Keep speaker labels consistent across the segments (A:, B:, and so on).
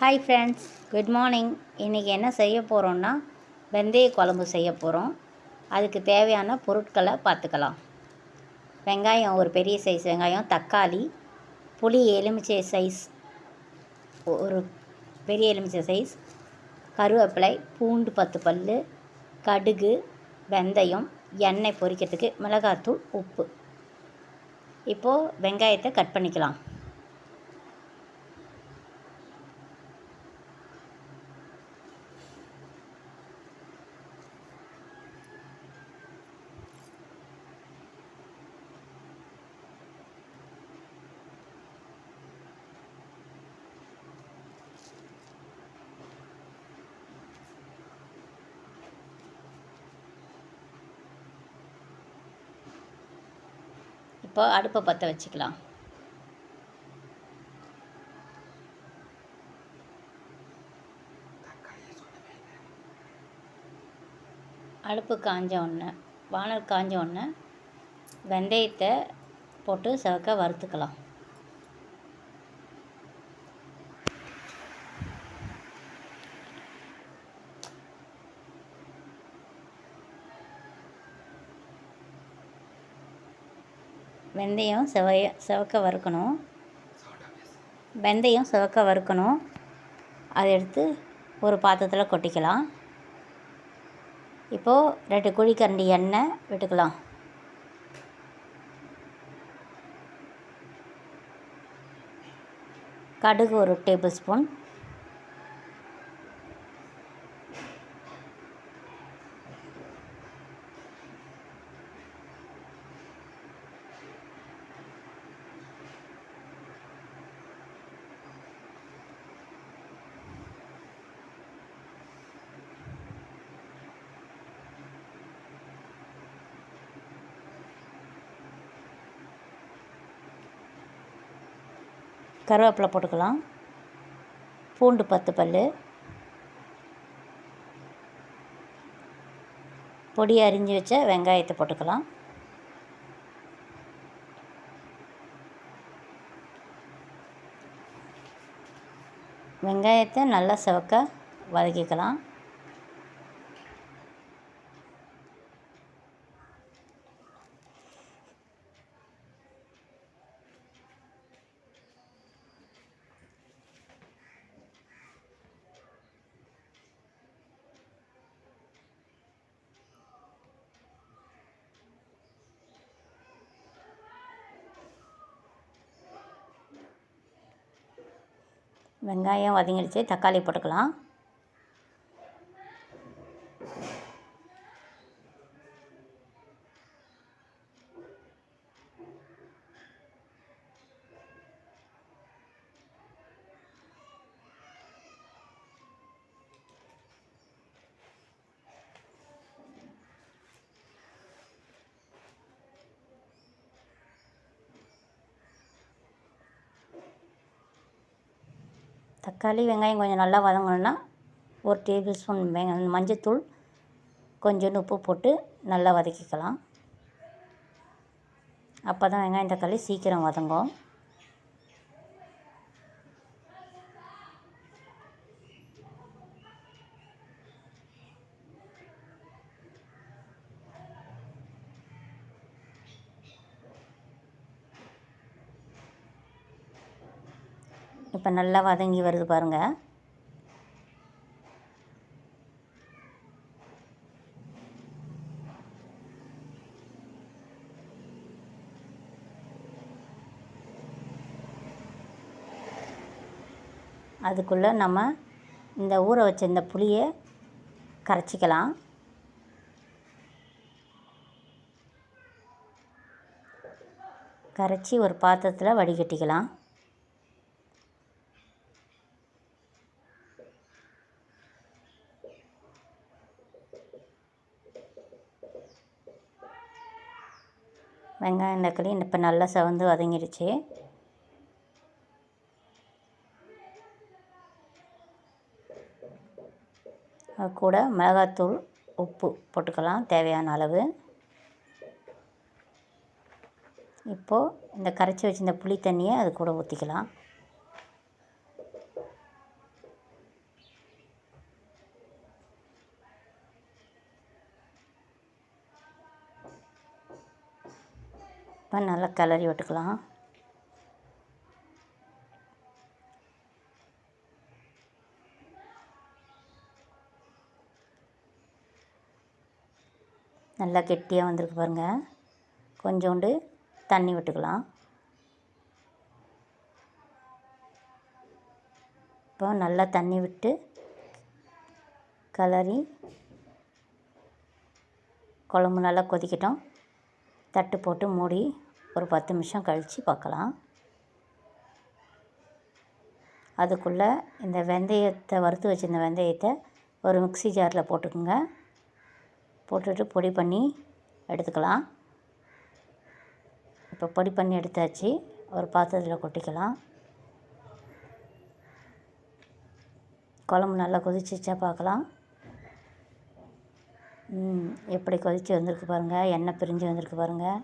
A: Hi friends good morning இன்றைக்கி என்ன செய்ய போகிறோன்னா வெந்தய குழம்பு செய்ய போகிறோம் அதுக்கு தேவையான பொருட்களை பார்த்துக்கலாம். வெங்காயம் ஒரு பெரிய சைஸ் வெங்காயம் தக்காளி புளி எலுமிச்சை சைஸ் ஒரு பெரிய எலுமிச்சை சைஸ் கருவேப்பிலை பூண்டு பத்து பல் கடுகு வெந்தயம் எண்ணெய் பொரிக்கிறதுக்கு மிளகாத்தூள் உப்பு. இப்போது வெங்காயத்தை கட் பண்ணிக்கலாம். இப்போ அடுப்பை பற்ற வச்சுக்கலாம். அடுப்பு காஞ்ச உடனே வானல் காஞ்ச உடனே வெந்தயத்தை போட்டு சவக்க வறுத்துக்கலாம். வெந்தயம் செவைய செவக்க வறுக்கணும். வெந்தயம் செவக்க வறுக்கணும். அதை எடுத்து ஒரு பாத்திரத்தில் கொட்டிக்கலாம். இப்போது ரெண்டு குழிக்கரண்டி எண்ணெய் விட்டுக்கலாம். கடுகு ஒரு டேபிள் ஸ்பூன். கருவேப்பிலை போட்டுக்கலாம். பூண்டு பத்து பல் பொடி அரிஞ்சு வச்ச வெங்காயத்தை போட்டுக்கலாம். வெங்காயத்தை நல்லா செவக்க வதக்கிக்கலாம். வெங்காயம் வதங்கிடுச்சு தக்காளி போட்டுக்கலாம். தக்காளி வெங்காயம் கொஞ்சம் நல்லா வதங்கணுன்னா ஒரு டேபிள் ஸ்பூன் வெங்க மஞ்சத்தூள் கொஞ்சோண்டு உப்பு போட்டு நல்லா வதக்கிக்கலாம். அப்போ தான் வெங்காயம் தக்காளி சீக்கிரம் வதங்கும். இப்போ நல்லா வதங்கி வருது பாருங்கள் அதுக்குள்ளே நம்ம இந்த ஊற வச்ச இந்த புளியை கரைச்சிக்கலாம். கரைச்சி ஒரு பாத்திரத்தில் வடிகட்டிக்கலாம். வெங்காயம் தக்காளி இப்போ நல்லா செவந்து வதங்கிடுச்சு அது கூட மிளகாத்தூள் உப்பு போட்டுக்கலாம் தேவையான அளவு. இப்போது இந்த கரைச்சி வச்சுருந்த புளி தண்ணியை அது கூட ஊற்றிக்கலாம் இப்போ நல்லா கிளறி விட்டுக்கலாம். நல்லா கெட்டியாக வந்திருக்கு பாருங்கள் கொஞ்சோண்டு தண்ணி விட்டுக்கலாம். இப்போ நல்லா தண்ணி விட்டு கலரி குழம்பு நல்லா கொதிக்கட்டும். தட்டு போட்டு மூடி ஒரு பத்து நிமிஷம் கழித்து பார்க்கலாம். அதுக்குள்ளே இந்த வெந்தயத்தை வறுத்து வச்சுருந்த வெந்தயத்தை ஒரு மிக்ஸி ஜாரில் போட்டுக்கோங்க. போட்டுட்டு பொடி பண்ணி எடுத்துக்கலாம். இப்போ பொடி பண்ணி எடுத்தாச்சு. ஒரு பாத்திரத்தில் கொட்டிக்கலாம். குழம்பு நல்லா கொதிச்சிச்சா பார்க்கலாம். எப்படி கொதித்து வந்திருக்கு பாருங்கள் எண்ணெய் பிரிஞ்சு வந்திருக்கு பாருங்கள்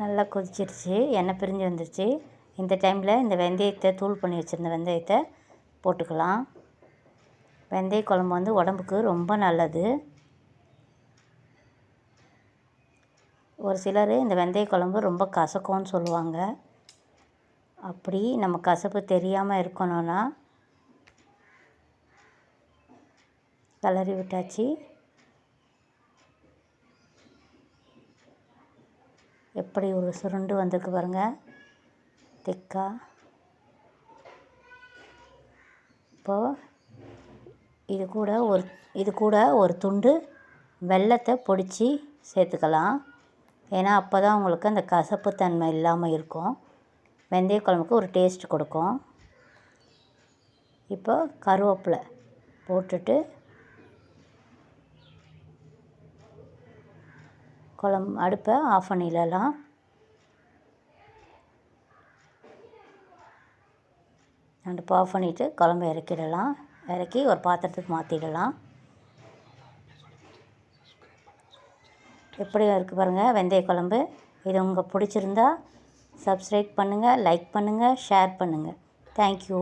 A: நல்லா கொதிச்சிருச்சு எண்ணெய் பிரிஞ்சு வந்துருச்சு. இந்த டைமில் இந்த வெந்தயத்தை தூள் பண்ணி வச்சுருந்த வெந்தயத்தை போட்டுக்கலாம். வெந்தய குழம்பு வந்து உடம்புக்கு ரொம்ப நல்லது. ஒரு சிலர் இந்த வெந்தய குழம்பு ரொம்ப கசக்கும்னு சொல்லுவாங்க. அப்படி நம்ம கசப்பு தெரியாமல் இருக்கணும்னா கிளறி விட்டாச்சு. எப்படி ஒரு சுருண்டு வந்திருக்கு பாருங்கள் திக்கா. இப்போது இது கூட ஒரு இது கூட ஒரு துண்டு வெல்லத்தை பொடிச்சு சேர்த்துக்கலாம். ஏன்னா அப்போ தான் உங்களுக்கு அந்த கசப்புத்தன்மை இல்லாமல் இருக்கும். வெந்தய குழம்புக்கு ஒரு டேஸ்ட் கொடுக்கும். இப்போ கருவேப்பிலை போட்டுட்டு குழம்பு அடுப்பை ஆஃப் பண்ணிடலாம் அடுப்பை ஆஃப் பண்ணிவிட்டு குழம்பு இறக்கிடலாம். இறக்கி ஒரு பாத்திரத்துக்கு மாற்றிடலாம் எப்படி இருக்குது பாருங்கள் வெந்தய குழம்பு. இது உங்கள் பிடிச்சிருந்தா சப்ஸ்கிரைப் பண்ணுங்கள் லைக் பண்ணுங்கள் ஷேர் பண்ணுங்கள் தேங்க்யூ